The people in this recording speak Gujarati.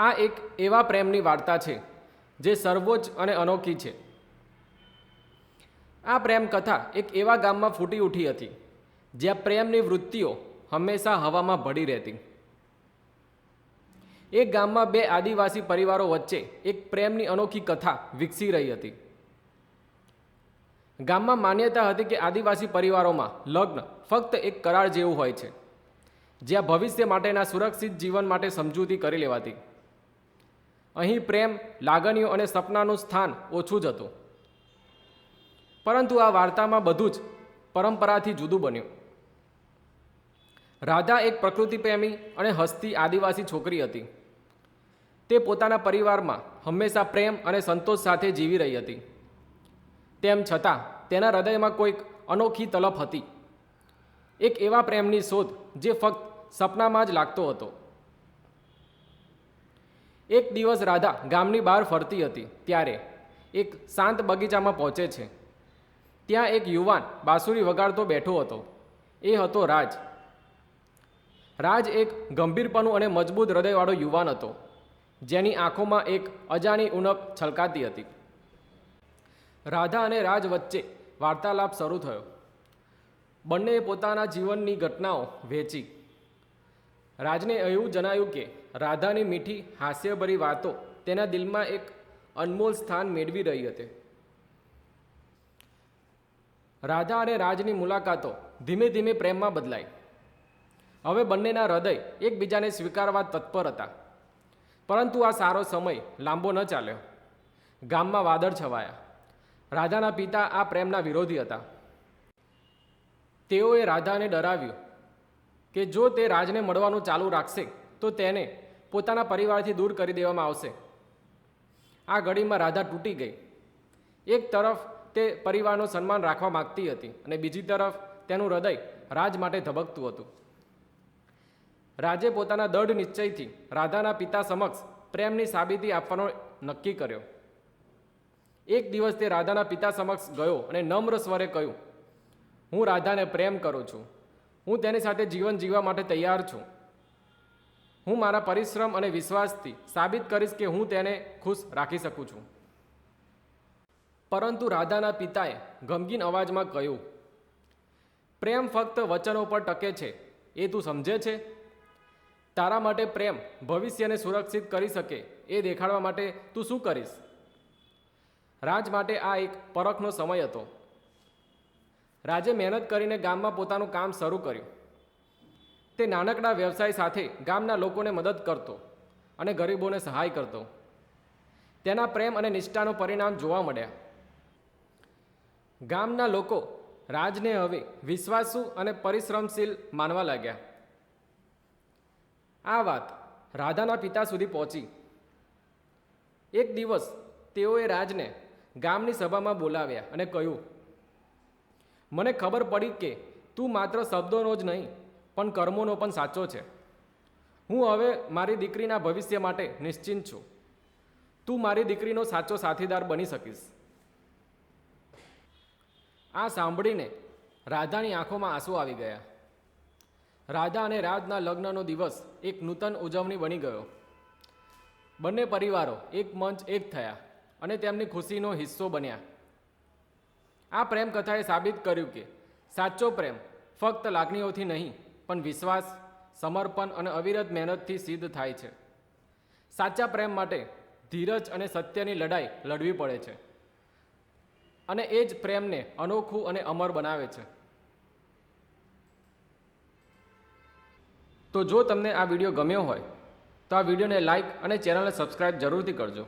આ એક એવા પ્રેમની વાર્તા છે, જે સર્વોચ્ચ અને અનોખી છે. આ પ્રેમ કથા એક એવા ગામમાં ફૂટી ઉઠી હતી, જ્યાં પ્રેમની વૃત્તિઓ હંમેશા હવામાં ભળી રહેતી. એક ગામમાં બે આદિવાસી પરિવારો વચ્ચે એક પ્રેમની અનોખી કથા વિકસી રહી હતી. ગામમાં માન્યતા હતી કે આદિવાસી પરિવારોમાં લગ્ન ફક્ત એક કરાર જેવું હોય છે, જ્યાં ભવિષ્ય માટેના સુરક્ષિત જીવન માટે સમજૂતી કરી લેવાતી. અહીં પ્રેમ, લાગણીઓ અને સપનાનું સ્થાન ઓછું જ હતું. પરંતુ આ વાર્તામાં બધું જ પરંપરાથી જુદું બન્યું. રાધા એક પ્રકૃતિ પ્રેમી અને હસ્તી આદિવાસી છોકરી હતી. તે પોતાના પરિવારમાં હંમેશા પ્રેમ અને સંતોષ સાથે જીવી રહી હતી. તેમ છતાં તેના હૃદયમાં કોઈક અનોખી તલપ હતી. એક એવા પ્રેમની શોધ જે ફક્ત સપનામાં જ લાગતો હતો. એક દિવસ રાધા ગામની બહાર ફરતી હતી ત્યારે એક શાંત બગીચામાં પહોંચે છે. ત્યાં એક યુવાન બાંસુરી વગાડતો બેઠો હતો. એ હતો રાજ. રાજ એક ગંભીરપણું અને મજબૂત હૃદયવાળો યુવાન હતો, જેની આંખોમાં એક અજાણી ઉણપ છલકાતી હતી. રાધા અને રાજ વચ્ચે વાર્તાલાપ શરૂ થયો. બંનેએ પોતાના જીવનની ઘટનાઓ વહેંચી. રાજને એવું જણાયું કે, રાધાની મીઠી, હાસ્યભરી વાતો તેના દિલમાં એક અનમોલ સ્થાન મેળવી રહી હતી. રાધા અને રાજની મુલાકાતો ધીમે ધીમે પ્રેમમાં બદલાઈ. હવે બંનેના હૃદય એકબીજાને સ્વીકારવા તત્પર હતા. પરંતુ આ સારો સમય લાંબો ન ચાલ્યો. ગામમાં વાદળ છવાયા. રાધાના પિતા આ પ્રેમના વિરોધી હતા. તેઓએ રાધાને ડરાવ્યું. કે જો તે રાજને મળવાનું ચાલુ રાખશે, તો તેને પોતાના પરિવારથી દૂર કરી દેવામાં આવશે. આ ઘડીમાં રાધા તૂટી ગઈ. એક તરફ તે પરિવારનું સન્માન રાખવા માગતી હતી અને બીજી તરફ તેનું હૃદય રાજ માટે ધબકતું હતું. રાજે પોતાના દઢ નિશ્ચયથી રાધાના પિતા સમક્ષ પ્રેમની સાબિતી આપવાનો નક્કી કર્યો. એક દિવસ તે રાધાના પિતા સમક્ષ ગયો અને નમ્ર સ્વરે કહ્યું, હું રાધાને પ્રેમ કરું છું. હું તેની સાથે જીવન જીવવા માટે તૈયાર છું. હું મારા પરિશ્રમ અને વિશ્વાસથી સાબિત કરીશ કે હું તેને ખુશ રાખી શકું છું. પરંતુ રાધાના પિતાએ ગમગીન અવાજમાં કહ્યું, પ્રેમ ફક્ત વચનો પર ટકે છે, એ તું સમજે છે? તારા માટે પ્રેમ ભવિષ્યને સુરક્ષિત કરી શકે, એ દેખાડવા માટે તું શું કરીશ? રાજ માટે આ એક પરખનો સમય હતો. રાજે મહેનત કરીને ગામમાં પોતાનું કામ શરૂ કર્યું. તે નાનકડા વ્યવસાય સાથે ગામના લોકોને મદદ કરતો અને ગરીબોને સહાય કરતો. તેના પ્રેમ અને નિષ્ઠાનું પરિણામ જોવા મળ્યા. ગામના લોકો રાજને હવે વિશ્વાસુ અને પરિશ્રમશીલ માનવા લાગ્યા. આ વાત રાધાના પિતા સુધી પહોંચી. એક દિવસ તેઓએ રાજને ગામની સભામાં બોલાવ્યા અને કહ્યું મને ખબર પડી કે તું માત્ર શબ્દોનો જ નહીં, પણ કર્મોનો પણ સાચો છે. હું હવે મારી દીકરીના ભવિષ્ય માટે નિશ્ચિંત છું. તું મારી દીકરીનો સાચો સાથીદાર બની શકીશ. આ સાંભળીને રાધાની આંખોમાં આંસુ આવી ગયા. રાધા અને રાજના લગ્નનો દિવસ એક નૂતન ઉજવણી બની ગયો. બંને પરિવારો એક મંચ એક થયા અને તેમની ખુશીનો હિસ્સો બન્યા. આ પ્રેમ કથાએ સાબિત કર્યું કે સાચો પ્રેમ ફક્ત લાગણીઓથી નહીં, પણ વિશ્વાસ, સમર્પણ અને અવિરત મહેનતથી સિદ્ધ થાય છે. સાચા પ્રેમ માટે ધીરજ અને સત્યની લડાઈ લડવી પડે છે. અને એ જ પ્રેમને અનોખું અને અમર બનાવે છે. તો જો તમને આ વીડિયો ગમ્યો હોય, તો આ વિડીયોને લાઇક અને ચેનલને સબસ્ક્રાઈબ જરૂરથી કરજો.